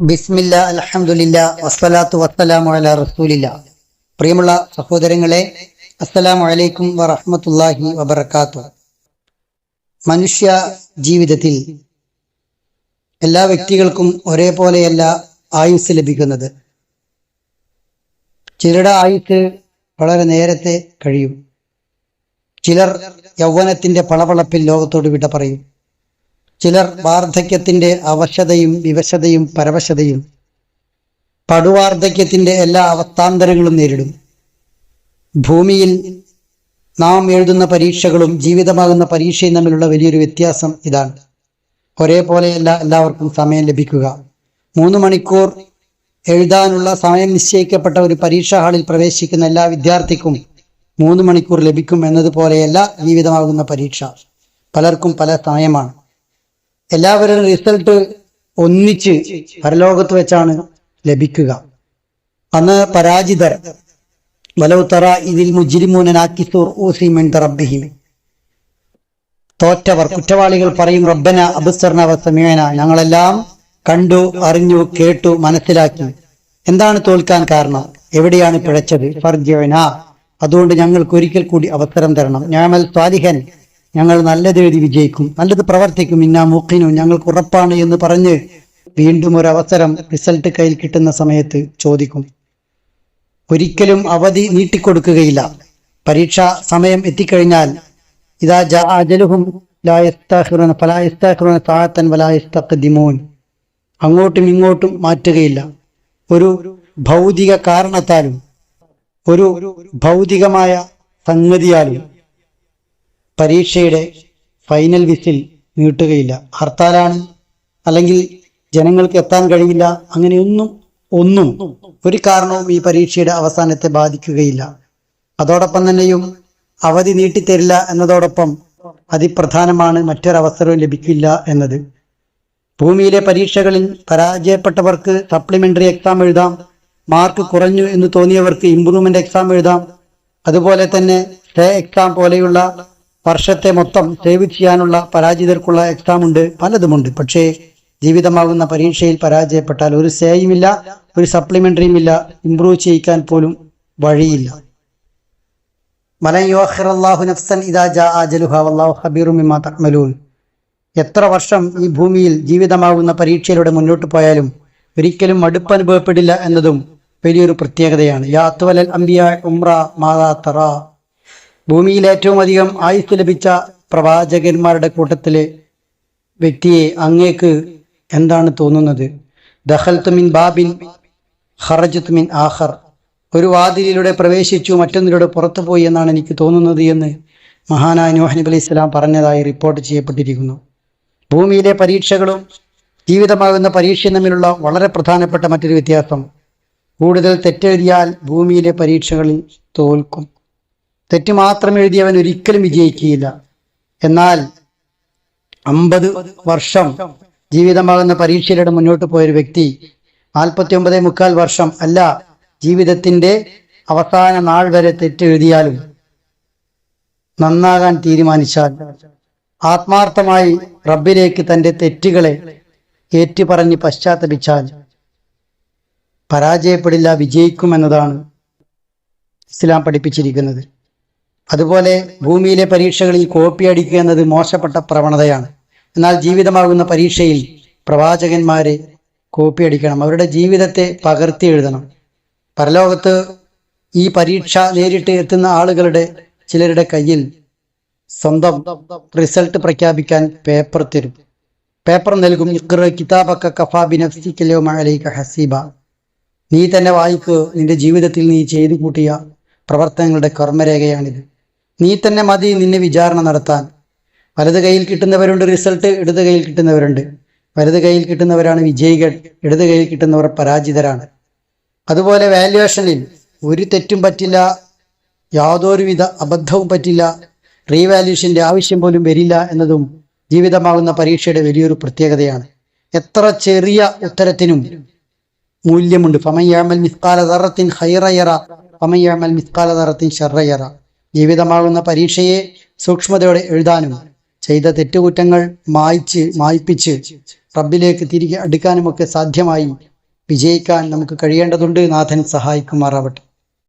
ബിസ്മില്ല അലഹമുല്ല വസ്സലാത്തു വസ്സലാമു അല റസൂലില്ല. പ്രിയമുള്ള സഹോദരങ്ങളെ അസ്സലാമു അലൈക്കും വറഹ്മത്തുള്ളാഹി വബർക്കാത്തു മനുഷ്യ ജീവിതത്തിൽ എല്ലാ വ്യക്തികൾക്കും ഒരേപോലെയല്ല ആയുസ് ലഭിക്കുന്നത്. ചിലരുടെ ആയുസ് വളരെ നേരത്തെ കഴിയും. ചിലർ യൗവനത്തിന്റെ പളവളപ്പിൽ ലോകത്തോട് വിട പറയും. ചിലർ വാർദ്ധക്യത്തിന്റെ അവശതയും വിവശതയും പരവശതയും പടുവാർദ്ധക്യത്തിന്റെ എല്ലാ അവസ്ഥാന്തരങ്ങളും നേരിടും. ഭൂമിയിൽ നാം എഴുതുന്ന പരീക്ഷകളും ജീവിതമാകുന്ന പരീക്ഷയും തമ്മിലുള്ള വലിയൊരു വ്യത്യാസം ഇതാണ്. ഒരേപോലെയല്ല എല്ലാവർക്കും സമയം ലഭിക്കുക. മൂന്ന് മണിക്കൂർ എഴുതാനുള്ള സമയം നിശ്ചയിക്കപ്പെട്ട ഒരു പരീക്ഷാ ഹാളിൽ പ്രവേശിക്കുന്ന എല്ലാ വിദ്യാർത്ഥിക്കും മൂന്ന് മണിക്കൂർ ലഭിക്കും എന്നതുപോലെയല്ല ജീവിതമാകുന്ന പരീക്ഷ. പലർക്കും പല സമയമാണ്. എല്ലാവരും റിസൾട്ട് ഒന്നിച്ച് പരലോകത്ത് വെച്ചാണ് ലഭിക്കുക. അന്ന് പരാജിതർ വലൗത്തറ ഇതിൽ റബ്ബിഹിം. തോറ്റവർ കുറ്റവാളികൾ പറയും റബ്ബന അബുസർണ വസമീന ഞങ്ങളെല്ലാം കണ്ടു അറിഞ്ഞു കേട്ടു മനസ്സിലാക്കി. എന്താണ് തോൽക്കാൻ കാരണം? എവിടെയാണ് പിഴച്ചത്? അതുകൊണ്ട് ഞങ്ങൾക്ക് ഒരിക്കൽ കൂടി അവസരം തരണം. ഞാമൽ സ്വാലിഹൻ ഞങ്ങൾ നല്ലത് എഴുതി വിജയിക്കും നല്ലത് പ്രവർത്തിക്കും. ഇന്നാ മൂക്കിനും ഞങ്ങൾക്ക് ഉറപ്പാണ് എന്ന് പറഞ്ഞ് വീണ്ടും ഒരു അവസരം റിസൾട്ട് കയ്യിൽ കിട്ടുന്ന സമയത്ത് ചോദിക്കും. ഒരിക്കലും അവധി നീട്ടിക്കൊടുക്കുകയില്ല. പരീക്ഷാ സമയം എത്തിക്കഴിഞ്ഞാൽ ഇതാ ജലുഹും അജലുഹും അങ്ങോട്ടും ഇങ്ങോട്ടും മാറ്റുകയില്ല. ഒരു ഭൗതിക കാരണത്താലും ഒരു ഭൗതികമായ സംഗതിയാലും പരീക്ഷയുടെ ഫൈനൽ വിസിൽ നീട്ടുകയില്ല. ഹർത്താലാണ്. അല്ലെങ്കിൽ ജനങ്ങൾക്ക് എത്താൻ കഴിയില്ല. അങ്ങനെയൊന്നും ഒന്നും ഒരു കാരണവും ഈ പരീക്ഷയുടെ അവസാനത്തെ ബാധിക്കുകയില്ല. അതോടൊപ്പം തന്നെയും അവധി നീട്ടിത്തരില്ല എന്നതോടൊപ്പം അതിപ്രധാനമാണ് മറ്റൊരവസരവും ലഭിക്കില്ല എന്നത്. ഭൂമിയിലെ പരീക്ഷകളിൽ പരാജയപ്പെട്ടവർക്ക് സപ്ലിമെന്ററി എക്സാം എഴുതാം. മാർക്ക് കുറഞ്ഞു എന്ന് തോന്നിയവർക്ക് ഇംപ്രൂവ്മെന്റ് എക്സാം എഴുതാം. അതുപോലെ തന്നെ സ്റ്റേ എക്സാം പോലെയുള്ള വർഷത്തെ മൊത്തം സേവ് ചെയ്യാനുള്ള പരാജിതർക്കുള്ള എക്സാം ഉണ്ട് പലതുമുണ്ട്. പക്ഷേ ജീവിതമാകുന്ന പരീക്ഷയിൽ പരാജയപ്പെട്ടാൽ ഒരു സേയുമില്ല ഒരു സപ്ലിമെന്ററിയും ഇല്ല ഇംപ്രൂവ് ചെയ്യിക്കാൻ പോലും വഴിയില്ല. നഫ്സൻ എത്ര വർഷം ഈ ഭൂമിയിൽ ജീവിതമാകുന്ന പരീക്ഷയിലൂടെ മുന്നോട്ട് പോയാലും ഒരിക്കലും മടുപ്പ് അനുഭവപ്പെടില്ല എന്നതും വലിയൊരു പ്രത്യേകതയാണ്. യാത്തുവലൽ അംബിയ ഉംറ മാതാ തറ. ഭൂമിയിൽ ഏറ്റവും അധികം ആയുസ് ലഭിച്ച പ്രവാചകന്മാരുടെ കൂട്ടത്തിലെ വ്യക്തിയെ അങ്ങേക്ക് എന്താണ് തോന്നുന്നത്? ദഹൽത്തുമിൻ ബാബിൻ ഹറജത്തുമിൻ ആഹർ ഒരു വാതിലിലൂടെ പ്രവേശിച്ചു മറ്റൊന്നിലൂടെ പുറത്തു പോയി എന്നാണ് എനിക്ക് തോന്നുന്നത് എന്ന് മഹാനായ നോഹനബ് നബി അലൈഹി സ്വലാം പറഞ്ഞതായി റിപ്പോർട്ട് ചെയ്യപ്പെട്ടിരിക്കുന്നു. ഭൂമിയിലെ പരീക്ഷകളും ജീവിതമാകുന്ന പരീക്ഷയും തമ്മിലുള്ള വളരെ പ്രധാനപ്പെട്ട മറ്റൊരു വ്യത്യാസം. കൂടുതൽ തെറ്റെഴുതിയാൽ ഭൂമിയിലെ പരീക്ഷകളിൽ തോൽക്കും. തെറ്റ് മാത്രം എഴുതി അവൻ ഒരിക്കലും വിജയിക്കുകയില്ല. എന്നാൽ അമ്പത് വർഷം ജീവിതമാകുന്ന പരീക്ഷയിലൂടെ മുന്നോട്ട് പോയൊരു വ്യക്തി നാൽപ്പത്തി ഒമ്പതേ മുക്കാൽ വർഷം അല്ല ജീവിതത്തിന്റെ അവസാന നാൾ വരെ തെറ്റെഴുതിയാലും നന്നാകാൻ തീരുമാനിച്ചാൽ ആത്മാർത്ഥമായി റബ്ബിലേക്ക് തന്റെ തെറ്റുകളെ ഏറ്റുപറഞ്ഞ് പശ്ചാത്തപിച്ചാൽ പരാജയപ്പെടില്ല വിജയിക്കുമെന്നതാണ് ഇസ്ലാം പഠിപ്പിച്ചിരിക്കുന്നത്. അതുപോലെ ഭൂമിയിലെ പരീക്ഷകളിൽ കോപ്പി അടിക്കുക എന്നത് മോശപ്പെട്ട പ്രവണതയാണ്. എന്നാൽ ജീവിതമാകുന്ന പരീക്ഷയിൽ പ്രവാചകന്മാരെ കോപ്പി അടിക്കണം. അവരുടെ ജീവിതത്തെ പകർത്തി എഴുതണം. പരലോകത്ത് ഈ പരീക്ഷ നേരിട്ട് എത്തുന്ന ആളുകളുടെ ചിലരുടെ കയ്യിൽ സ്വന്തം റിസൾട്ട് പ്രഖ്യാപിക്കാൻ പേപ്പർ തരും. പേപ്പർ നൽകും. കിതാബക്ക കഫാ ബിനഫ്സിക്കലോ മഴലൈക ഹസീബ. നീ തന്നെ വായിക്ക്. നിന്റെ ജീവിതത്തിൽ നീ ചെയ്തു കൂട്ടിയ പ്രവർത്തനങ്ങളുടെ കർമ്മരേഖയാണിത്. നീ തന്നെ മതി നിന്നെ വിചാരണ നടത്താൻ. വലത് കയ്യിൽ കിട്ടുന്നവരുണ്ട് റിസൾട്ട് ഇടത് കയ്യിൽ കിട്ടുന്നവരുണ്ട്. വലത് കയ്യിൽ കിട്ടുന്നവരാണ് വിജയികൾ ഇടത് കയ്യിൽ കിട്ടുന്നവർ പരാജിതരാണ്. അതുപോലെ വാല്യുവേഷനിൽ ഒരു തെറ്റും പറ്റില്ല യാതൊരുവിധ അബദ്ധവും പറ്റില്ല റീവാല്യൂഷന്റെ ആവശ്യം പോലും വരില്ല എന്നതും ജീവിതമാകുന്ന പരീക്ഷയുടെ വലിയൊരു പ്രത്യേകതയാണ്. എത്ര ചെറിയ ഉത്തരത്തിനും മൂല്യമുണ്ട്. ഫമയ്യാമൽ മിസ്കാല തറത്തിൻ ഹൈറയറ ഫമയ്യാമൽ മിസ്കാല ഷറയറ ജീവിതമാകുന്ന പരീക്ഷയെ സൂക്ഷ്മതയോടെ എഴുതാനും ചെയ്ത തെറ്റുകുറ്റങ്ങൾ മായ്ച്ച് മായ്പിച്ച് റബ്ബിലേക്ക് തിരികെ അടുക്കാനുമൊക്കെ സാധ്യമായി. വിജയിക്കാൻ നമുക്ക് കഴിയേണ്ടതുണ്ട്. നാഥൻ സഹായിക്കുമാറാവട്ടെ.